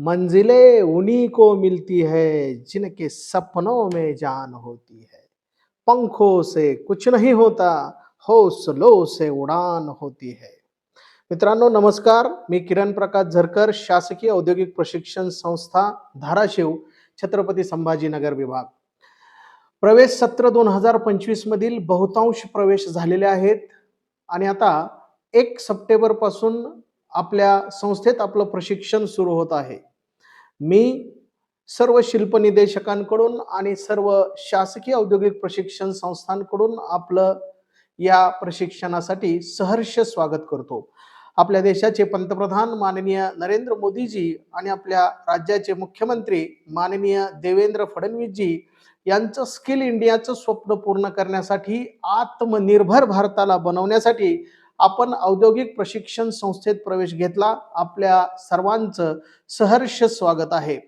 मंजिलें उन्हीं को मिलती है जिनके सपनों में जान होती है। पंखों से कुछ नहीं होता हौसलों से उडान होती है। मित्रांनो नमस्कार मी किरण प्रकाश झरकर शासकीय औद्योगिक प्रशिक्षण संस्था धाराशिव छत्रपती संभाजीनगर विभाग. प्रवेश सत्र दोन हजार पंचवीस मधील बहुतांश प्रवेश झालेले आहेत आणि आता एक सप्टेंबरपासून आपल्या संस्थेत आपलं प्रशिक्षण सुरू होत आहे. मी सर्व शिल्पनिदेशकांकडून आणि सर्व शासकीय औद्योगिक प्रशिक्षण संस्थांकडून आपलं या प्रशिक्षणासाठी सहर्ष स्वागत करतो. आपल्या देशाचे पंतप्रधान माननीय नरेंद्र मोदीजी आणि आपल्या राज्याचे मुख्यमंत्री माननीय देवेंद्र फडणवीसजी यांचं स्किल इंडियाचं स्वप्न पूर्ण करण्यासाठी आत्मनिर्भर भारताला बनवण्यासाठी आपण औद्योगिक प्रशिक्षण संस्थेत प्रवेश घेतला आपल्या सर्वांचं सहर्ष स्वागत आहे.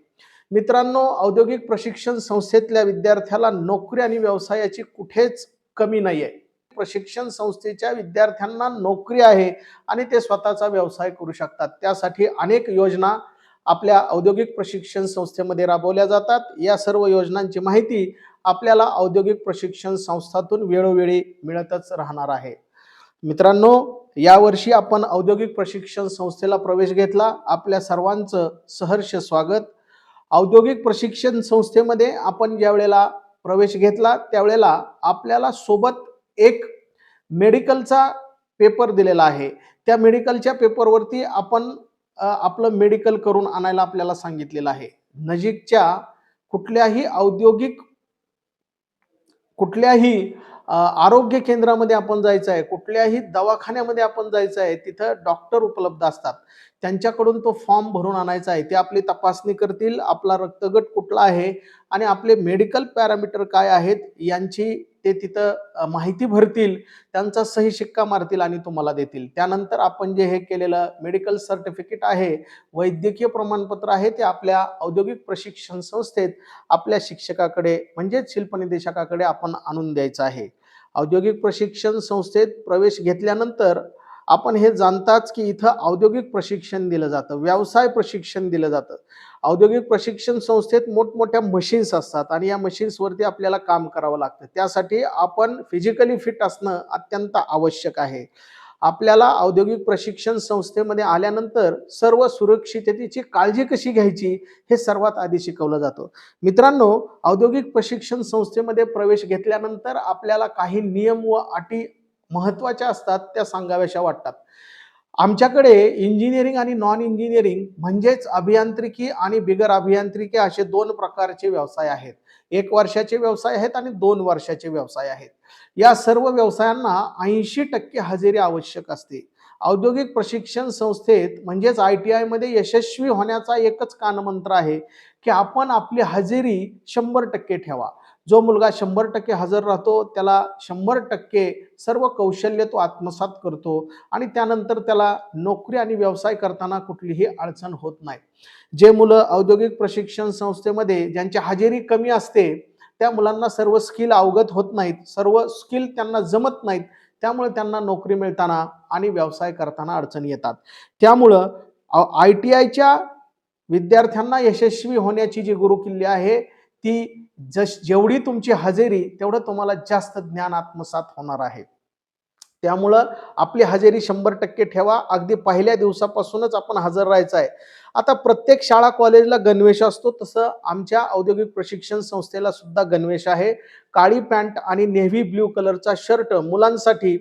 मित्रांनो औद्योगिक प्रशिक्षण संस्थेतल्या विद्यार्थ्याला नोकरी आणि व्यवसायाची कुठेच कमी नाही आहे प्रशिक्षण संस्थेच्या विद्यार्थ्यांना नोकरी आहे आणि ते स्वतःचा व्यवसाय करू शकतात. त्यासाठी अनेक योजना आपल्या औद्योगिक प्रशिक्षण संस्थेमध्ये राबवल्या जातात. या सर्व योजनांची माहिती आपल्याला औद्योगिक प्रशिक्षण संस्थातून वेळोवेळी मिळतच राहणार आहे. मित्रांनो यावर्षी आपण औद्योगिक प्रशिक्षण संस्थेला प्रवेश घेतला. आपल्या सर्वांचं सहर्ष स्वागत. औद्योगिक प्रशिक्षण संस्थेमध्ये आपण ज्या वेळेला प्रवेश घेतला त्यावेळेला आपल्याला सोबत एक मेडिकलचा पेपर दिलेला आहे. त्या मेडिकलच्या पेपरवरती आपण आपलं मेडिकल करून आणायला आपल्याला सांगितलेलं आहे. नजीकच्या कुठल्याही औद्योगिक कुठल्याही आरोग्य केंद्रामध्ये आपण जायचं आहे कुठल्याही दवाखान्यामध्ये आपण जायचं आहे तिथं डॉक्टर उपलब्ध असतात. त्यांच्याकडून तो फॉर्म भरून आणायचा आहे. ते आपली तपासणी करतील आपला रक्तगट कुठला आहे आणि आपले मेडिकल पॅरामीटर काय आहेत यांची ते तिथं माहिती भरतील त्यांचा सही शिक्का मारतील आणि तुम्हाला देतील. त्यानंतर आपण जे हे केलेलं मेडिकल सर्टिफिकेट आहे वैद्यकीय प्रमाणपत्र आहे ते आपल्या औद्योगिक प्रशिक्षण संस्थेत आपल्या शिक्षकाकडे म्हणजेच शिल्पनिदेशकाकडे आपण आणून द्यायचं आहे. औद्योगिक प्रशिक्षण संस्थेत प्रवेश घेतल्यानंतर आपण हे जाणताच की इथं औद्योगिक प्रशिक्षण दिलं जातं व्यवसाय प्रशिक्षण दिलं जातं. औद्योगिक प्रशिक्षण संस्थेत मोठमोठ्या मशीन्स असतात आणि या मशीन्सवरती आपल्याला काम करावं लागतं. त्यासाठी आपण फिजिकली फिट असणं अत्यंत आवश्यक आहे. आपल्याला औद्योगिक प्रशिक्षण संस्थेमध्ये आल्यानंतर सर्व सुरक्षिततेची काळजी कशी घ्यायची हे सर्वात आधी शिकवलं जातं. मित्रांनो औद्योगिक प्रशिक्षण संस्थेमध्ये प्रवेश घेतल्यानंतर आपल्याला काही नियम व अटी महत्त्वाच्या असतात त्या सांगाव्याशा वाटतात. आमच्याकडे इंजिनिअरिंग आणि नॉन इंजिनिअरिंग म्हणजेच अभियांत्रिकी आणि बिगर अभियांत्रिकी असे दोन प्रकारचे व्यवसाय आहेत. एक वर्षाचे व्यवसाय आहेत आणि दोन वर्षाचे व्यवसाय आहेत. या सर्व व्यवसायांना ऐंशी टक्के हजेरी आवश्यक असते. औद्योगिक प्रशिक्षण संस्थेत म्हणजेच आय टी आयमध्ये यशस्वी होण्याचा एकच कानमंत्र आहे की आपण आपली हजेरी शंभर टक्के ठेवा. जो मुलगा शंभर टक्के हजर राहतो त्याला शंभर टक्के सर्व कौशल्य तो आत्मसात करतो आणि त्यानंतर त्याला नोकरी आणि व्यवसाय करताना कुठलीही अडचण होत नाही. जे मुलं औद्योगिक प्रशिक्षण संस्थेमध्ये ज्यांची हजेरी कमी असते त्या मुलांना सर्व स्किल अवगत होत नाहीत सर्व स्किल त्यांना जमत नाहीत त्यामुळे त्यांना नोकरी मिळताना आणि व्यवसाय करताना अडचणी येतात. त्यामुळं आय टी आयच्या विद्यार्थ्यांना यशस्वी होण्याची जी गुरुकिल्ली आहे ती जश जेवढी तुमची हजेरी तेवढं तुम्हाला जास्त ज्ञान आत्मसात होणार आहे. त्यामुळं आपली हजेरी शंभर टक्के ठेवा. अगदी पहिल्या दिवसापासूनच आपण हजर राहायचं आहे. आता प्रत्येक शाळा कॉलेजला गणवेश असतो. तसं आमच्या औद्योगिक प्रशिक्षण संस्थेला सुद्धा गणवेश आहे. काळी पॅन्ट आणि नेव्ही ब्ल्यू कलरचा शर्ट मुलांसाठी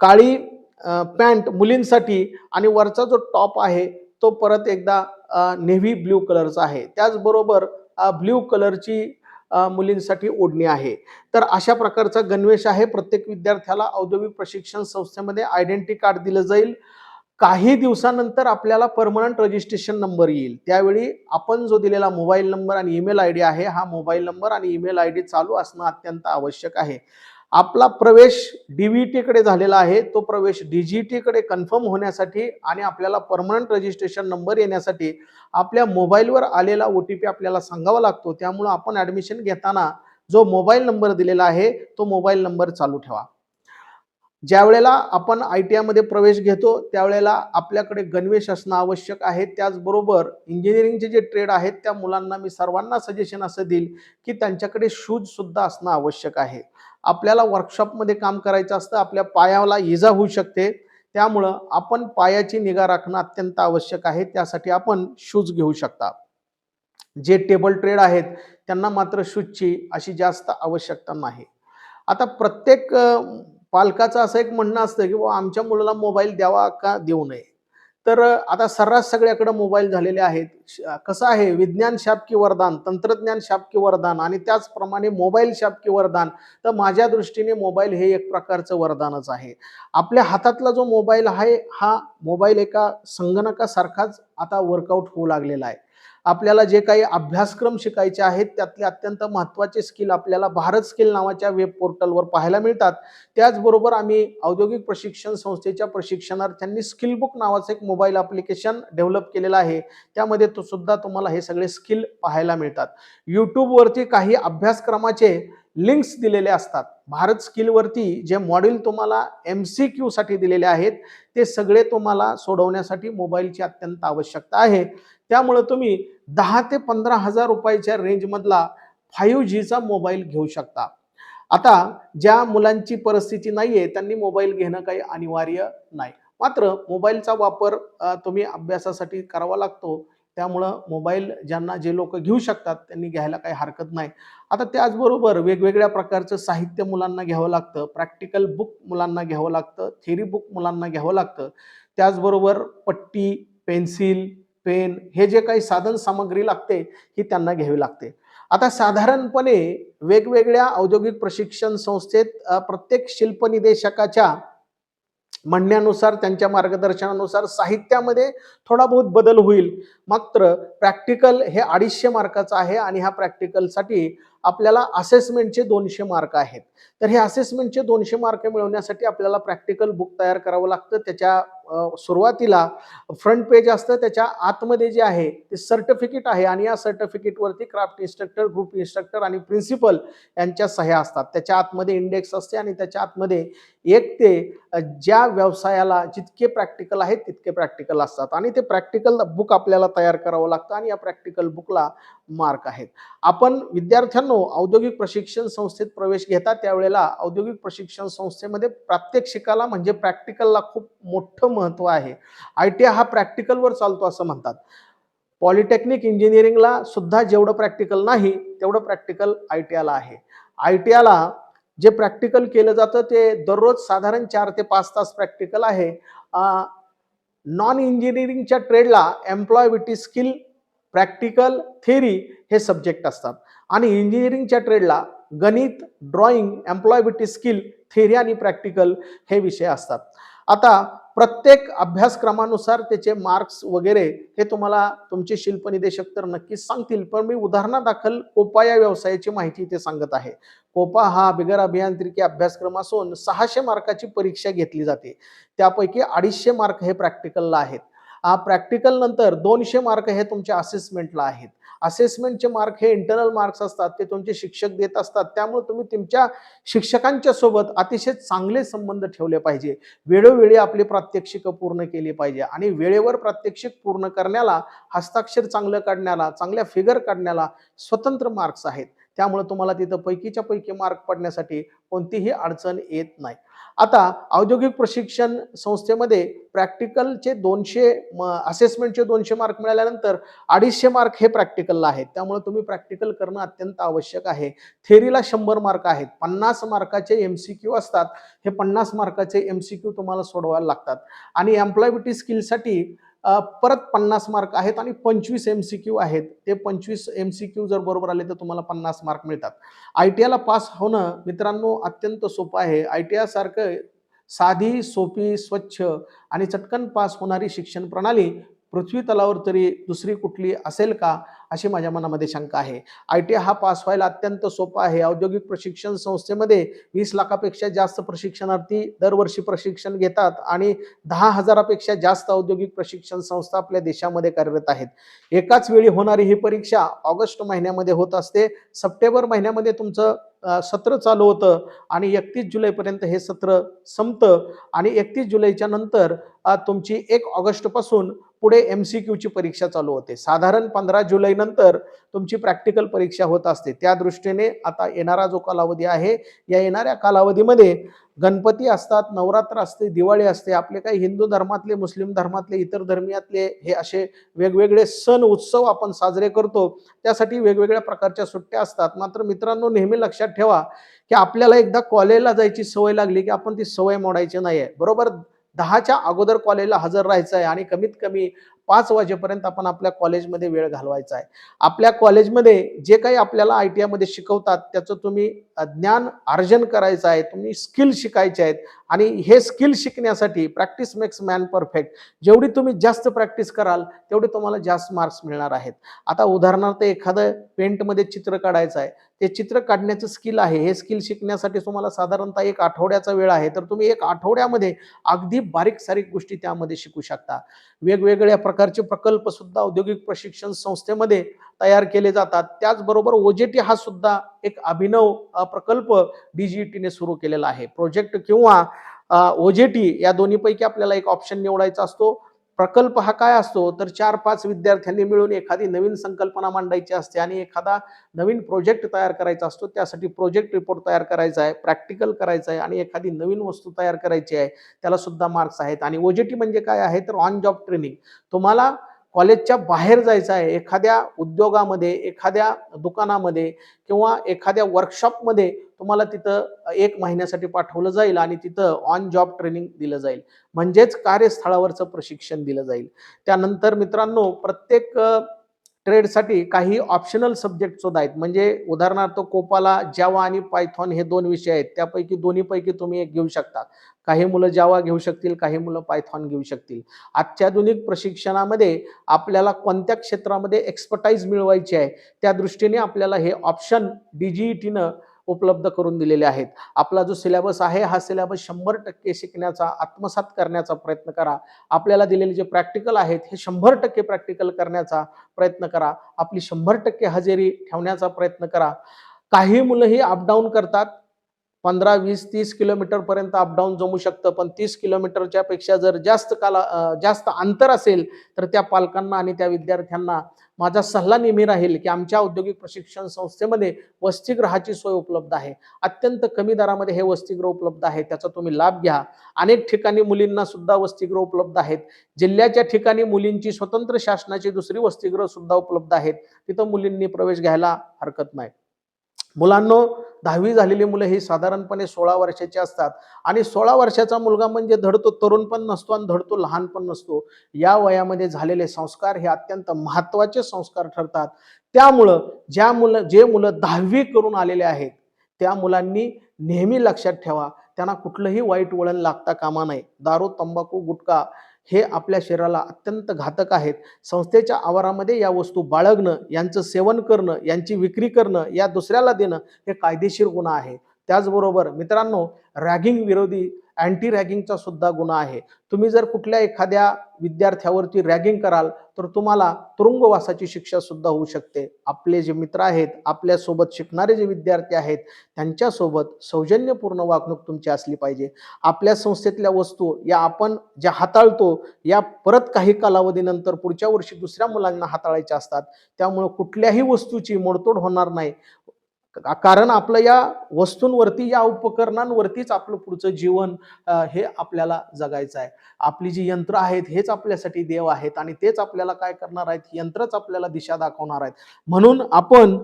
काळी पॅन्ट मुलींसाठी आणि वरचा जो टॉप आहे तो परत एकदा नेव्ही ब्ल्यू कलरचा आहे. त्याचबरोबर ब्ल्यू कलरची मुलींसाठी ओढणी आहे. तर अशा प्रकारचा गणवेश आहे. प्रत्येक विद्यार्थ्याला औद्योगिक प्रशिक्षण संस्थेमध्ये आयडेंटिटी कार्ड दिलं जाईल. काही दिवसानंतर आपल्याला परमनंट रजिस्ट्रेशन नंबर येईल. त्यावेळी आपण जो दिलेला मोबाईल नंबर आणि ईमेल आय डी आहे हा मोबाईल नंबर आणि ईमेल आय डी चालू असणं अत्यंत आवश्यक आहे. आपला प्रवेश डीव्हीटीकडे झालेला आहे. तो प्रवेश डीजीटीकडे कन्फर्म होण्यासाठी आणि आपल्याला परमनंट रजिस्ट्रेशन नंबर येण्यासाठी आपल्या मोबाईलवर आलेला ओ टी पी आपल्याला सांगावा लागतो. त्यामुळं आपण ॲडमिशन घेताना जो मोबाईल नंबर दिलेला आहे तो मोबाईल नंबर चालू ठेवा. ज्या वेळेला आपण आय टी आयमध्ये प्रवेश घेतो त्यावेळेला आपल्याकडे गणवेश असणं आवश्यक आहे. त्याचबरोबर इंजिनिअरिंगचे जे ट्रेड आहेत त्या मुलांना मी सर्वांना सजेशन असं देईल की त्यांच्याकडे शूजसुद्धा असणं आवश्यक आहे. आपल्याला वर्कशॉपमध्ये काम करायचं असतं आपल्या पायाला इजा होऊ शकते. त्यामुळं आपण पायाची निगा राखणं अत्यंत आवश्यक आहे. त्यासाठी आपण शूज घेऊ शकता. जे टेबल ट्रेड आहेत त्यांना मात्र शूजची अशी जास्त आवश्यकता नाही. आता प्रत्येक पालकाचं असं एक म्हणणं असतं की बुवा आमच्या मुलाला मोबाईल द्यावा का देऊ नये? तर आता सर्रास सगळ्याकडे मोबाईल झालेले आहेत. श- कसं आहे विज्ञान शापकी वरदान तंत्रज्ञान शापकी वरदान आणि त्याचप्रमाणे मोबाईल शापकी वरदान तर माझ्या दृष्टीने मोबाईल हे एक प्रकारचं वरदानच आहे. आपल्या हातातला जो मोबाईल आहे हा मोबाईल एका संगणकासारखाच आता वर्कआउट होऊ लागलेला आहे. आपल्याला जे काही अभ्यासक्रम शिकायचे आहेत त्यातले अत्यंत महत्त्वाचे स्किल आपल्याला भारत स्किल नावाच्या वेब पोर्टलवर पाहायला मिळतात. त्याचबरोबर आम्ही औद्योगिक प्रशिक्षण संस्थेच्या प्रशिक्षणार्थ्यांनी स्किल बुक नावाचं एक मोबाईल ॲप्लिकेशन डेव्हलप केलेलं आहे. त्यामध्ये तो सुद्धा तुम्हाला हे सगळे स्किल पाहायला मिळतात. यूट्यूबवरती काही अभ्यासक्रमाचे लिंक्स दिलेले असतात. भारत स्किलवरती जे मॉड्यूल तुम्हाला एम सी क्यूसाठी दिलेले आहेत ते सगळे तुम्हाला सोडवण्यासाठी मोबाईलची अत्यंत आवश्यकता आहे. त्यामुळं तुम्ही दहा ते पंधरा हजार रुपयाच्या रेंजमधला फाईव्ह जीचा मोबाईल घेऊ शकता. आता ज्या मुलांची परिस्थिती नाही आहे त्यांनी मोबाईल घेणं काही अनिवार्य नाही. मात्र मोबाईलचा वापर तुम्ही अभ्यासासाठी करावा लागतो. त्यामुळं मोबाईल ज्यांना जे लोक घेऊ शकतात त्यांनी घ्यायला काही हरकत नाही. आता त्याचबरोबर वेगवेगळ्या प्रकारचं साहित्य मुलांना घ्यावं लागतं प्रॅक्टिकल बुक मुलांना घ्यावं लागतं थेरी बुक मुलांना घ्यावं लागतं. त्याचबरोबर पट्टी पेन्सिल पेन हे जे काही साधन सामग्री लागते ही त्यांना घ्यावी लागते. आता साधारणपणे वेगवेगळ्या औद्योगिक प्रशिक्षण संस्थेत प्रत्येक शिल्पनिदेशकाच्या म्हणण्यानुसार त्यांच्या मार्गदर्शनानुसार साहित्यामध्ये थोडा बहुत बदल होईल. मात्र प्रॅक्टिकल हे अडीचशे मार्काचं आहे आणि ह्या प्रॅक्टिकलसाठी आपल्याला असेसमेंटचे दोनशे मार्क आहेत. तर हे असेसमेंटचे दोनशे मार्क मिळवण्यासाठी आपल्याला प्रॅक्टिकल बुक तयार करावं लागतं. त्याच्या सुरुवातीला फ्रंट पेज असतं. त्याच्या आतमध्ये जे आहे ते सर्टिफिकेट आहे आणि या सर्टिफिकेटवरती क्राफ्ट इन्स्ट्रक्टर ग्रुप इन्स्ट्रक्टर आणि प्रिन्सिपल यांच्या सह्या असतात. त्याच्या आतमध्ये इंडेक्स असते आणि त्याच्या आतमध्ये एक ते ज्या व्यवसायाला जितके प्रॅक्टिकल आहेत तितके प्रॅक्टिकल असतात. आणि ते प्रॅक्टिकल बुक आपल्याला तयार करावं लागतं आणि या प्रॅक्टिकल बुकला मार्क आहेत. आपण विद्यार्थ्यांना औद्योगिक प्रशिक्षण संस्थेत प्रवेश घेता त्यावेळेला औद्योगिक प्रशिक्षण संस्थेमध्ये प्रात्यक्षिकाला म्हणजे प्रॅक्टिकलला खूप मोठं महत्त्व आहे. आय टी हा प्रॅक्टिकलवर चालतो असं म्हणतात. पॉलिटेक्निक इंजिनिअरिंगला सुद्धा जेवढं प्रॅक्टिकल नाही तेवढं प्रॅक्टिकल आय टी आला आहे. आय टी आला जे प्रॅक्टिकल केलं जातं ते दररोज साधारण चार ते पाच तास प्रॅक्टिकल आहे. नॉन इंजिनिअरिंगच्या ट्रेडला एम्प्लॉयबिलिटी स्किल प्रॅक्टिकल थेरी हे सब्जेक्ट असतात. आणि इंजिनिअरिंगच्या ट्रेडला गणित ड्रॉइंग एम्प्लॉयबिलिटी स्किल थेरी आणि प्रॅक्टिकल हे विषय असतात. आता प्रत्येक अभ्यासक्रमानुसार त्याचे मार्क्स वगैरे हे तुम्हाला तुमचे शिल्पनिदेशक तर नक्कीच सांगतील पण मी उदाहरणादाखल कोपा या व्यवसायाची माहिती इथे सांगत आहे. कोपा हा बिगर अभियांत्रिकी अभ्यासक्रम असून सहाशे मार्काची परीक्षा घेतली जाते. त्यापैकी अडीचशे मार्क हे प्रॅक्टिकलला आहेत. प्रॅक्टिकल नंतर दोनशे मार्क हे तुमच्या असेसमेंटला आहेत. असेसमेंटचे मार्क हे इंटरनल मार्क्स असतात ते तुमचे शिक्षक देत असतात. त्यामुळे तुम्ही तुमच्या शिक्षकांच्या सोबत अतिशय चांगले संबंध ठेवले पाहिजे. वेळोवेळी आपली प्रात्यक्षिकं पूर्ण केली पाहिजे आणि वेळेवर प्रात्यक्षिक पूर्ण करण्याला हस्ताक्षर चांगलं काढण्याला चांगल्या फिगर काढण्याला स्वतंत्र मार्क्स आहेत. त्यामुळे तुम्हाला तिथं पैकीच्या पैकी मार्क पडण्यासाठी कोणतीही अडचण येत नाही. आता औद्योगिक प्रशिक्षण संस्थेमध्ये प्रॅक्टिकलचे दोनशे असेसमेंटचे दोनशे मार्क मिळाल्यानंतर अडीचशे मार्क हे प्रॅक्टिकलला आहेत. त्यामुळे तुम्ही प्रॅक्टिकल करणं अत्यंत आवश्यक आहे. थेरीला शंभर मार्क आहेत. पन्नास मार्काचे एम सी क्यू असतात. हे पन्नास मार्काचे एम सी क्यू तुम्हाला सोडवायला लागतात. आणि एम्प्लॉयबिलिटी स्किलसाठी परत पन्नास मार्क आहेत आणि पंचवीस एम सी क्यू आहेत. ते पंचवीस एम सी क्यू जर बरोबर आले तर तुम्हाला पन्नास मार्क मिळतात. आय टी आयला पास होणं मित्रांनो अत्यंत सोपं आहे. आय टी आयसारखं साधी सोपी स्वच्छ आणि चटकन पास होणारी शिक्षण प्रणाली पृथ्वी तलावर तरी दुसरी कुठली असेल का? अशी माझ्या मनामध्ये शंका आहे. आय टी हा पास व्हायला अत्यंत सोपा आहे. औद्योगिक प्रशिक्षण संस्थेमध्ये वीस लाखापेक्षा जास्त प्रशिक्षणार्थी दरवर्षी प्रशिक्षण घेतात आणि दहा हजारापेक्षा जास्त औद्योगिक प्रशिक्षण संस्था आपल्या देशामध्ये कार्यरत आहेत. एकाच वेळी होणारी ही परीक्षा ऑगस्ट महिन्यामध्ये होत असते. सप्टेंबर महिन्यामध्ये तुमचं सत्र चालू होतं आणि एकतीस जुलैपर्यंत हे सत्र संपतं आणि एकतीस जुलैच्या नंतर तुमची एक ऑगस्टपासून पुढे एम सी क्यूची परीक्षा चालू होते. साधारण पंधरा जुलै नंतर तुमची प्रॅक्टिकल परीक्षा होत असते. त्या दृष्टीने आता येणारा जो कालावधी आहे या येणाऱ्या कालावधीमध्ये गणपती असतात नवरात्र असते दिवाळी असते आपले काही हिंदू धर्मातले मुस्लिम धर्मातले इतर धर्मियातले हे असे वेगवेगळे सण उत्सव आपण साजरे करतो. त्यासाठी वेगवेगळ्या प्रकारच्या सुट्ट्या असतात. मात्र मित्रांनो नेहमी लक्षात ठेवा की आपल्याला एकदा कॉलेजला जायची सवय लागली की आपण ती सवय मोडायची नाही आहे बरोबर? दहाच्या अगोदर कॉलेजला हजर राहायचं आहे आणि कमीत कमी पाच वाजेपर्यंत आपण आपल्या कॉलेजमध्ये वेळ घालवायचा आहे. आपल्या कॉलेजमध्ये जे काही आपल्याला आय टी आयमध्ये शिकवतात त्याचं तुम्ही ज्ञान अर्जन करायचं आहे तुम्ही स्किल शिकायचे आहेत आणि हे स्किल शिकण्यासाठी प्रॅक्टिस मेक्स मॅन परफेक्ट जेवढी तुम्ही जास्त प्रॅक्टिस कराल तेवढे तुम्हाला जास्त मार्क्स मिळणार आहेत. आता उदाहरणार्थ एखादं पेंटमध्ये चित्र काढायचं आहे ते चित्र काढण्याचं स्किल आहे हे स्किल शिकण्यासाठी तुम्हाला साधारणतः एक आठवड्याचा वेळ आहे तर तुम्ही एक आठवड्यामध्ये अगदी बारीक सारीक गोष्टी त्यामध्ये शिकू शकता. वेगवेगळ्या प्रकारचे प्रकल्पसुद्धा औद्योगिक प्रशिक्षण संस्थेमध्ये तयार केले जातात. त्याचबरोबर ओजेटी हा सुद्धा एक अभिनव प्रकल्प डीजीटीने सुरू केलेला आहे. प्रोजेक्ट किंवा ओजेटी या दोन्हीपैकी आपल्याला एक ऑप्शन निवडायचा असतो. प्रकल्प हा काय असतो? तर चार पाच विद्यार्थ्यांनी मिळून एखादी नवीन संकल्पना मांडायची असते आणि एखादा नवीन प्रोजेक्ट तयार करायचा असतो. त्यासाठी प्रोजेक्ट रिपोर्ट तयार करायचा आहे प्रॅक्टिकल करायचं आहे आणि एखादी नवीन वस्तू तयार करायची आहे. त्याला सुद्धा मार्क्स आहेत. आणि ओजेटी म्हणजे काय आहे? तर ऑन जॉब ट्रेनिंग तुम्हाला कॉलेजच्या बाहेर जायचं आहे एखाद्या उद्योगामध्ये एखाद्या दुकानामध्ये किंवा एखाद्या वर्कशॉपमध्ये तुम्हाला तिथं एक महिन्यासाठी पाठवलं जाईल आणि तिथं ऑन जॉब ट्रेनिंग दिलं जाईल. म्हणजेच कार्यस्थळावरचं प्रशिक्षण दिलं जाईल. त्यानंतर मित्रांनो प्रत्येक ट्रेडसाठी काही ऑप्शनल सब्जेक्ट सुद्धा आहेत. म्हणजे उदाहरणार्थ कोपाला जावा आणि पायथॉन हे दोन विषय आहेत. त्यापैकी दोन्हीपैकी तुम्ही एक घेऊ शकता. काही मुलं जावा घेऊ शकतील काही मुलं पायथॉन घेऊ शकतील. अत्याधुनिक प्रशिक्षणामध्ये आपल्याला कोणत्या क्षेत्रामध्ये एक्सपर्टाईज मिळवायची आहे? त्या दृष्टीने आपल्याला हे ऑप्शन डी जी ई टीनं उपलब्ध करून दिलेले आहेत. आपला जो सिलेबस आहे हा सिलेबस शंभर टक्के शिकण्याचा आत्मसात करण्याचा प्रयत्न करा. आपल्याला दिलेले जे प्रॅक्टिकल आहेत हे शंभर टक्के प्रॅक्टिकल करण्याचा प्रयत्न करा. आपली शंभर टक्के हजेरी ठेवण्याचा प्रयत्न करा. काही मुलंही अपडाऊन करतात. पंधरा वीस तीस किलोमीटरपर्यंत अपडाऊन जमू शकतं. पण तीस किलोमीटरच्या पेक्षा जर जास्त काला जास्त अंतर असेल तर त्या पालकांना आणि त्या विद्यार्थ्यांना माझा सल्ला नेहमी राहील की आमच्या औद्योगिक प्रशिक्षण संस्थेमध्ये वसतिगृहाची सोय उपलब्ध आहे. अत्यंत कमी दरामध्ये हे वसतिगृह उपलब्ध आहे त्याचा तुम्ही लाभ घ्या. अनेक ठिकाणी मुलींना सुद्धा वसतिगृह उपलब्ध आहेत. जिल्ह्याच्या ठिकाणी मुलींची स्वतंत्र शासनाची दुसरी वसतिगृह सुद्धा उपलब्ध आहेत. तिथं मुलींनी प्रवेश घ्यायला हरकत नाही. मुलांनो दहावी झालेली मुलं ही साधारणपणे सोळा वर्षाची असतात. आणि सोळा वर्षाचा मुलगा म्हणजे धडतो तरुण पण नसतो आणि धडतो लहान पण नसतो. या वयामध्ये झालेले संस्कार हे अत्यंत महत्त्वाचे संस्कार ठरतात. त्यामुळं ज्या मुलं जे मुलं दहावी करून आलेले आहेत त्या मुलांनी नेहमी लक्षात ठेवा त्यांना कुठलंही वाईट वळण लागता कामा नये. दारू तंबाखू गुटखा हे आपल्या शरीराला अत्यंत घातक आहेत. संस्थेच्या आवारामध्ये या वस्तू बाळगणं यांचं सेवन करणं यांची विक्री करणं या दुसऱ्याला देणं हे कायदेशीर गुन्हा आहे. त्याचबरोबर मित्रांनो रॅगिंग विरोधी अँटी रॅगिंगचा सुद्धा गुन्हा आहे. तुम्ही जर कुठल्या एखाद्या विद्यार्थ्यावरती रॅगिंग कराल तर तुम्हाला तुरुंगवासाची शिक्षा सुद्धा होऊ शकते. आपले जे मित्र आहेत आपल्यासोबत शिकणारे जे विद्यार्थी आहेत त्यांच्यासोबत सौजन्यपूर्ण वागणूक तुमची असली पाहिजे. आपल्या संस्थेतल्या वस्तू या आपण ज्या हाताळतो या परत काही कालावधीनंतर पुढच्या वर्षी दुसऱ्या मुलांना हाताळायच्या असतात. त्यामुळं कुठल्याही वस्तूची मोडतोड होणार नाही. कारण आपलं या वस्तूंवरती या उपकरणांवरतीच आपलं पुढचं जीवन हे आपल्याला जगायचं आहे. आपली जी यंत्र आहेत हेच आपल्यासाठी देव आहेत आणि तेच आपल्याला काय करणार आहेत? यंत्रच आपल्याला दिशा दाखवणार आहेत. म्हणून आपण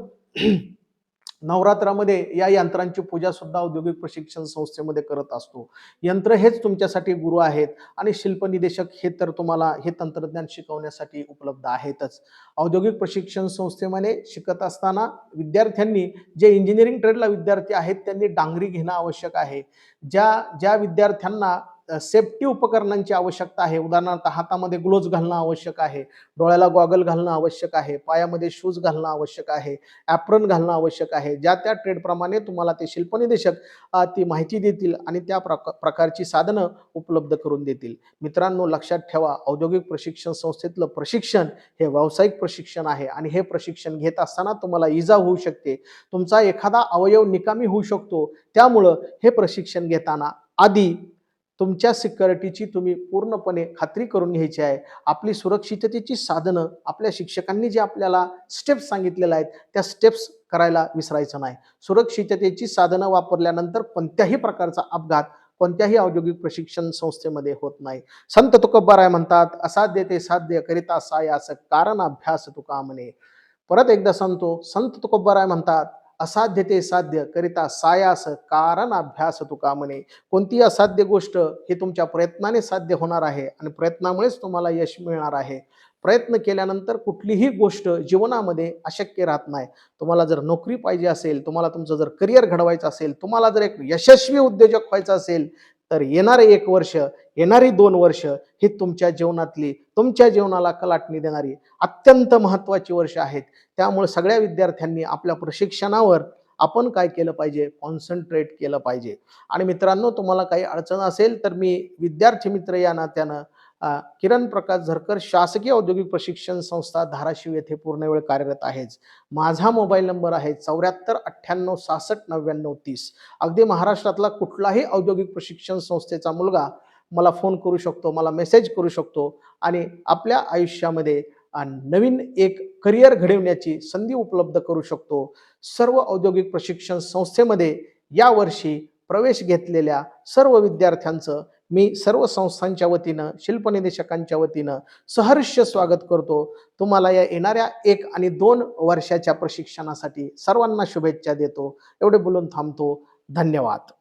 नवरात्रामध्ये या यंत्रांची पूजा सुद्धा औद्योगिक प्रशिक्षण संस्थेमध्ये करत असतो. यंत्र हेच तुमच्यासाठी गुरु आहेत आणि शिल्पनिदेशक हे तर तुम्हाला हे तंत्रज्ञान शिकवण्यासाठी उपलब्ध आहेतच. औद्योगिक प्रशिक्षण संस्थेमध्ये शिकत असताना विद्यार्थ्यांनी जे इंजिनिअरिंग ट्रेडला विद्यार्थी आहेत त्यांनी डांगरी घेणं आवश्यक आहे. ज्या ज्या विद्यार्थ्यांना सेफ्टी उपकरणांची आवश्यकता आहे. उदाहरणार्थ हातामध्ये ग्लोव्ज घालणं आवश्यक आहे. डोळ्याला गॉगल घालणं आवश्यक आहे. पायामध्ये शूज घालणं आवश्यक आहे. ॲप्रन घालणं आवश्यक आहे. ज्या त्या ट्रेडप्रमाणे तुम्हाला ते शिल्पनिदेशक ती माहिती देतील आणि त्या प्रका प्रकारची साधनं उपलब्ध करून देतील. मित्रांनो लक्षात ठेवा औद्योगिक प्रशिक्षण संस्थेतलं प्रशिक्षण हे व्यावसायिक प्रशिक्षण आहे आणि हे प्रशिक्षण घेत असताना तुम्हाला इजा होऊ शकते. तुमचा एखादा अवयव निकामी होऊ शकतो. त्यामुळं हे प्रशिक्षण घेताना आधी तुमच्या सिक्युरिटीची तुम्ही पूर्णपणे खात्री करून घ्यायची आहे. आपली सुरक्षिततेची साधनं आपल्या शिक्षकांनी जे आपल्याला स्टेप्स सांगितलेल्या आहेत त्या स्टेप्स करायला विसरायचं नाही. सुरक्षिततेची साधनं वापरल्यानंतर कोणत्याही प्रकारचा अपघात कोणत्याही औद्योगिक प्रशिक्षण संस्थेमध्ये होत नाही. संत तुकोबाराय म्हणतात असाध्य ते साध्य करिता सायास कारण अभ्यास तुका म्हणे. परत एकदा सांगतो संत तुकोबाराय म्हणतात असाध्य ते साध्य करिता सायास कारण अभ्यास तुका म्हणे कोणती असाध्य गोष्ट ही तुमच्या प्रयत्नाने साध्य होणार आहे आणि प्रयत्नामुळेच तुम्हाला यश मिळणार आहे. प्रयत्न केल्यानंतर कुठलीही गोष्ट जीवनामध्ये अशक्य राहत नाही. तुम्हाला जर नोकरी पाहिजे असेल तुम्हाला तुमचं जर करिअर घडवायचं असेल तुम्हाला जर एक यशस्वी उद्योजक व्हायचं असेल तर येणारे एक वर्ष येणारी दोन वर्ष ही तुमच्या जीवनातली तुमच्या जीवनाला कलाटणी देणारी अत्यंत महत्त्वाची वर्ष आहेत. त्यामुळे सगळ्या विद्यार्थ्यांनी आपल्या प्रशिक्षणावर आपण काय केलं पाहिजे? कॉन्सन्ट्रेट केलं पाहिजे. आणि मित्रांनो तुम्हाला काही अडचण असेल तर मी विद्यार्थी मित्र या नात्यानं किरण प्रकाश झरकर शासकीय औद्योगिक प्रशिक्षण संस्था धाराशिव येथे पूर्ण वेळ कार्यरत आहेच. माझा मोबाईल नंबर आहे चौऱ्याहत्तर अठ्ठ्याण्णव सहासष्ट नव्याण्णव तीस. अगदी महाराष्ट्रातला कुठलाही औद्योगिक प्रशिक्षण संस्थेचा मुलगा मला फोन करू शकतो मला मेसेज करू शकतो आणि आपल्या आयुष्यामध्ये नवीन एक करिअर घडवण्याची संधी उपलब्ध करू शकतो. सर्व औद्योगिक प्रशिक्षण संस्थेमध्ये यावर्षी प्रवेश घेतलेल्या सर्व विद्यार्थ्यांचं मी सर्व संस्थांच्या वतीनं शिल्पनिदेशकांच्या वतीनं सहर्ष स्वागत करतो. तुम्हाला या येणाऱ्या एक आणि दोन वर्षाच्या प्रशिक्षणासाठी सर्वांना शुभेच्छा देतो. एवढे बोलून थांबतो. धन्यवाद.